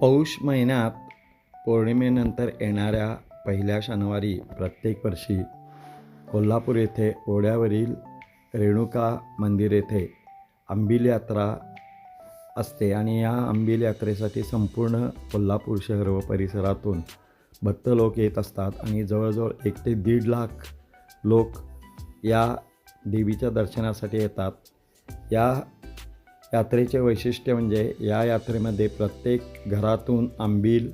पौष महिन्यात पौर्णिमेनंतर येणाऱ्या पहिल्या शनिवारी प्रत्येक वर्षी कोल्हापूर येथे ओढ्यावरील रेणुका मंदिर येथे आंबील यात्रा असते आणि या आंबील यात्रेसाठी संपूर्ण कोल्हापूर शहर व परिसरातून भक्त लोक येत असतात आणि जवळजवळ एक ते दीड लाख लोक या देवीच्या दर्शनासाठी येतात. या यात्रेचे वैशिष्ट्य म्हणजे या यात्रेमध्ये प्रत्येक घरातून आंबील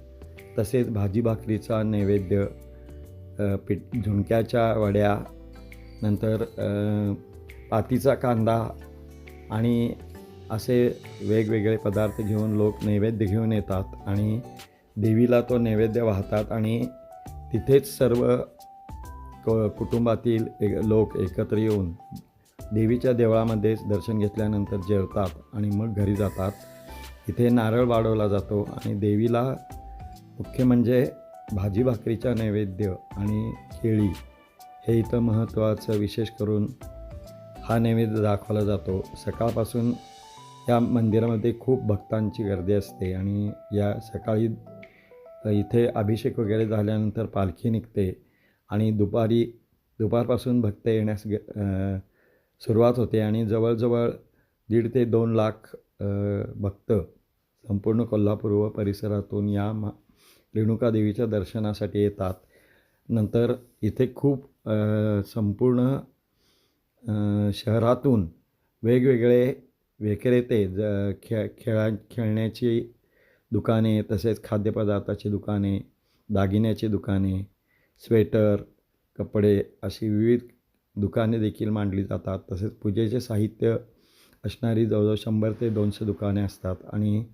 तसेच भाजी भाकरीचा नैवेद्य पीठ झुणक्याच्या वड्या नंतर पातीचा कांदा आणि असे वेगवेगळे पदार्थ घेऊन लोक नैवेद्य घेऊन येतात आणि देवीला तो नैवेद्य वाहतात आणि तिथेच सर्व क कुटुंबातील एक लोक एकत्र येऊन देवीच्या देवळामध्येच दर्शन घेतल्यानंतर जेवतात आणि मग घरी जातात. इथे नारळ वाढवला जातो आणि देवीला मुख्य म्हणजे भाजी भाकरीचा नैवेद्य आणि केळी हे इथं महत्त्वाचं विशेष करून हा नैवेद्य दाखवला जातो. सकाळपासून या मंदिरामध्ये खूप भक्तांची गर्दी असते आणि या सकाळी इथे अभिषेक वगैरे झाल्यानंतर पालखी निघते आणि दुपारी दुपारपासून भक्त येण्यास ग सुरुवात होते आणि जवळजवळ दीड ते दोन लाख भक्त संपूर्ण कोल्हापूर व परिसरातून या मा रेणुका देवीच्या दर्शनासाठी येतात. नंतर इथे खूप संपूर्ण शहरातून वेगवेगळे विक्रेते ज खेळ खेळा खेळण्याची दुकाने तसेच खाद्यपदार्थाची दुकाने दागिन्याची दुकाने स्वेटर कपडे अशी विविध दुकाने देखील मांडली जातात. तसेच पूजेचे साहित्य असणारी जवळजवळ शंभर ते दोनशे दुकाने असतात आणि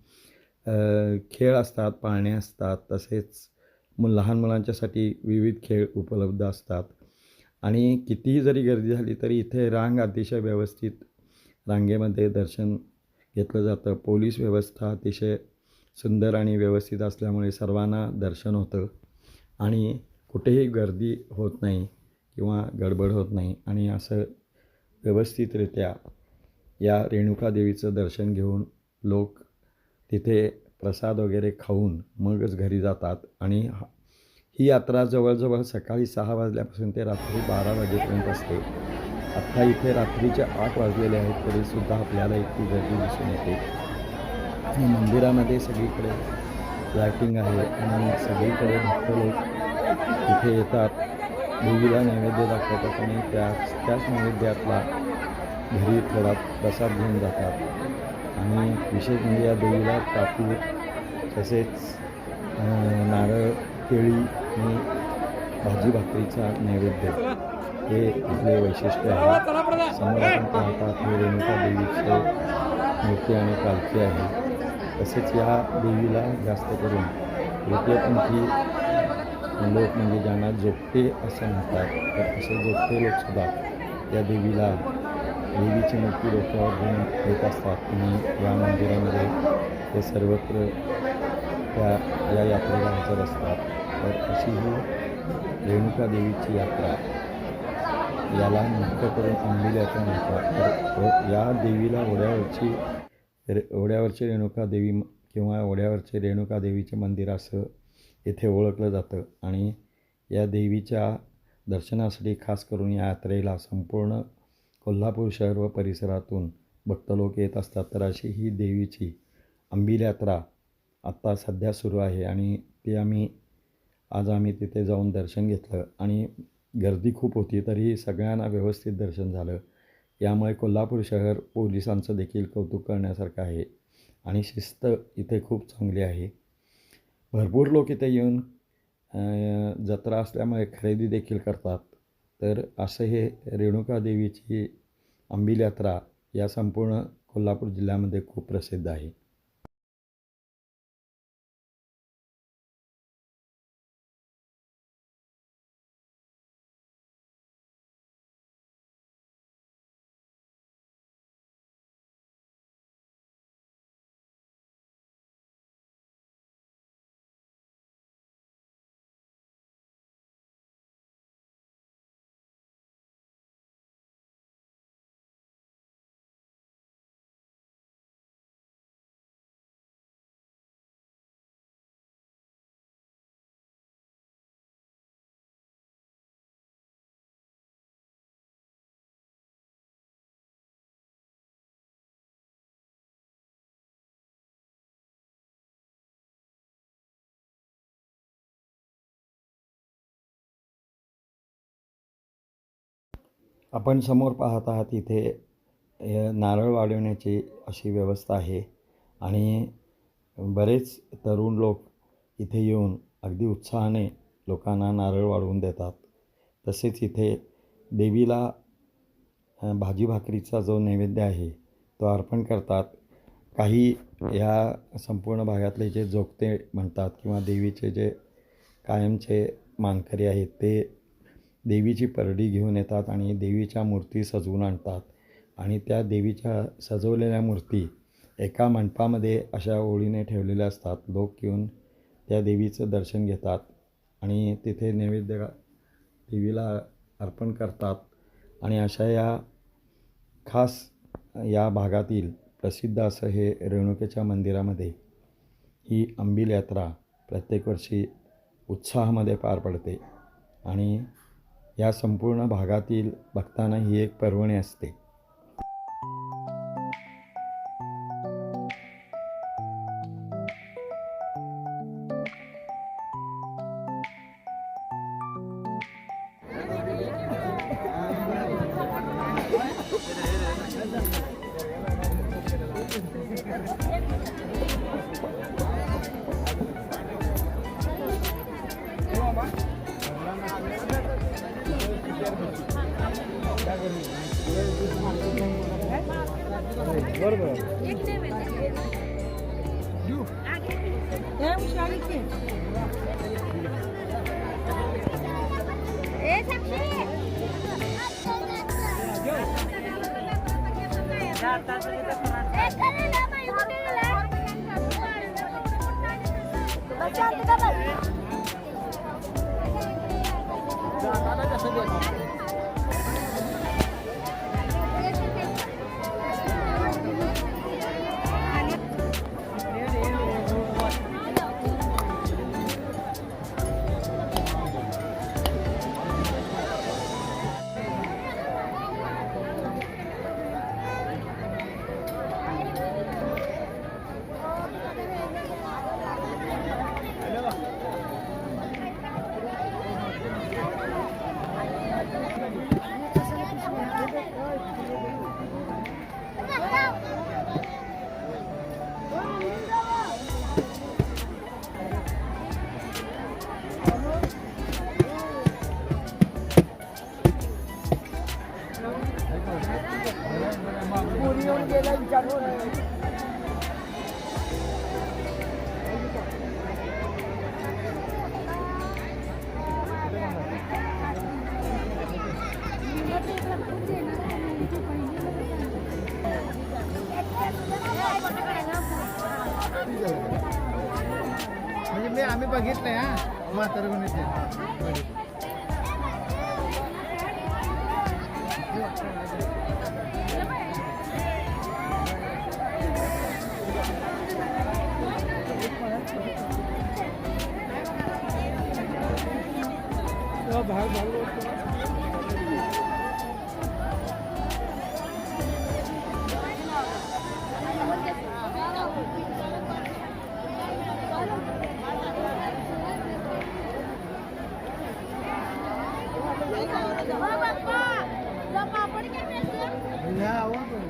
खेळ असतात पाळणे असतात. तसेच मु लहान मुलांच्यासाठी विविध खेळ उपलब्ध असतात. आणि कितीही जरी गर्दी झाली तरी इथे रांग अतिशय व्यवस्थित रांगेमध्ये दर्शन घेतलं जातं. पोलीस व्यवस्था अतिशय सुंदर आणि व्यवस्थित असल्यामुळे सर्वांना दर्शन होतं आणि कुठेही गर्दी होत नाही. किंवा गडबड होत नाही. आणि असं व्यवस्थितरित्या या रेणुका देवीचं दर्शन घेऊन लोक तिथे प्रसाद वगैरे खाऊन मगच घरी जातात. आणि हा- ही यात्रा जवळजवळ सकाळी सहा वाजल्यापासून ते रात्री बारा वाजेपर्यंत असते. आत्ता इथे रात्रीचे आठ वाजलेले आहेत तरीसुद्धा आपल्याला इतकी गर्दी दिसून येते. आणि मंदिरामध्ये सगळीकडे लायटिंग आहे आणि सगळीकडे भक्त लोक तिथे येतात. देवीला नैवेद्य दाखवतात आणि त्याच त्याच नैवेद्यातला घरी थोडा प्रसाद घेऊन जातात. आणि विशेष म्हणजे या देवीला कापूर तसेच नारळ केळी आणि भाजी भाकरीचा नैवेद्य. हे आपले वैशिष्ट्य आहे. समोर आपण पाहतात हे रेणुका देवीचे मूर्ती आणि पालखी आहे. तसेच या देवीला जास्त करून तृतीयपंथी लोक म्हणजे ज्यांना जोगते असं म्हणतात तर असे जोगते लोकसुद्धा या देवीला देवीची मूर्ती डोक्यावर घेऊन येत असतात. आणि या मंदिरामध्ये ते सर्वत्र त्या या यात्रेला हजर असतात. तर अशी ही रेणुका देवीची यात्रा याला मुक्त करून अंबिल्याचं म्हणतात. तर या देवीला ओढ्यावरची रे ओढ्यावरची रेणुका देवी किंवा ओढ्यावरचे रेणुका देवीचे मंदिर असं येथे ओळखलं जातं. आणि या देवीच्या दर्शनासाठी खास करून या यात्रेला संपूर्ण कोल्हापूर शहर व परिसरातून भक्त लोक येत असतात. तर अशी ही देवीची अंबिल यात्रा आत्ता सध्या सुरू आहे आणि ती आम्ही आज आम्ही तिथे जाऊन दर्शन घेतलं आणि गर्दी खूप होती तरीही सगळ्यांना व्यवस्थित दर्शन झालं. यामुळे कोल्हापूर शहर पोलिसांचं देखील कौतुक करण्यासारखं आहे आणि शिस्त इथे खूप चांगली आहे. भरपूर लोक इथे येऊन जत्रा असल्यामुळे खरेदी देखील करतात. तर असं हे रेणुका देवीची अंबिल यात्रा या संपूर्ण कोल्हापूर जिल्ह्यामध्ये खूप प्रसिद्ध आहे. आपण समोर पाहत आहात इथे नारळ वाढवण्याची अशी व्यवस्था आहे. आणि बरेच तरुण लोक इथे येऊन अगदी उत्साहाने लोकांना नारळ वाढवून देतात. तसेच इथे देवीला भाजी भाकरीचा जो नैवेद्य आहे तो अर्पण करतात. काही या संपूर्ण भागातले जे जोगते म्हणतात किंवा देवीचे जे कायमचे मानकरी आहेत ते देवीची परडी घेऊन येतात आणि देवीच्या मूर्ती सजवून आणतात. आणि त्या देवीच्या सजवलेल्या मूर्ती एका मंडपामध्ये अशा ओळीने ठेवलेल्या असतात. लोक येऊन त्या देवीचं दर्शन घेतात आणि तिथे नैवेद्य देवीला अर्पण करतात. आणि अशा या खास या भागातील प्रसिद्ध असं हे रेणुकेच्या मंदिरामध्ये ही अंबिल यात्रा प्रत्येक वर्षी उत्साहामध्ये पार पडते. आणि या संपूर्ण भागातील भक्तांना ही एक पर्वणी असते. ए साक्षी ए म्हणजे मी आम्ही बघितलंय हा. म्हातार भाग भाग. आवा पण.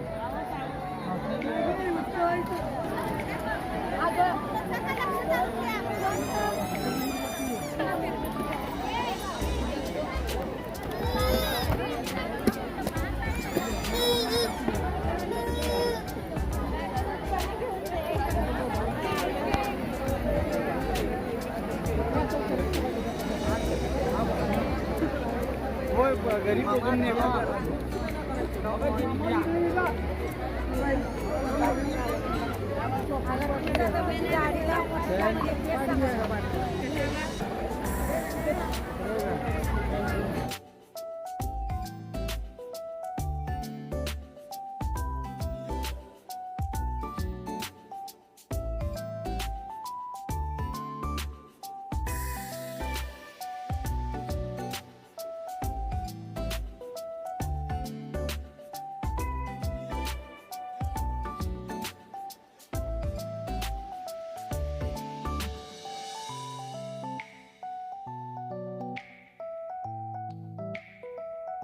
होय ब- घरी बघून नाही का?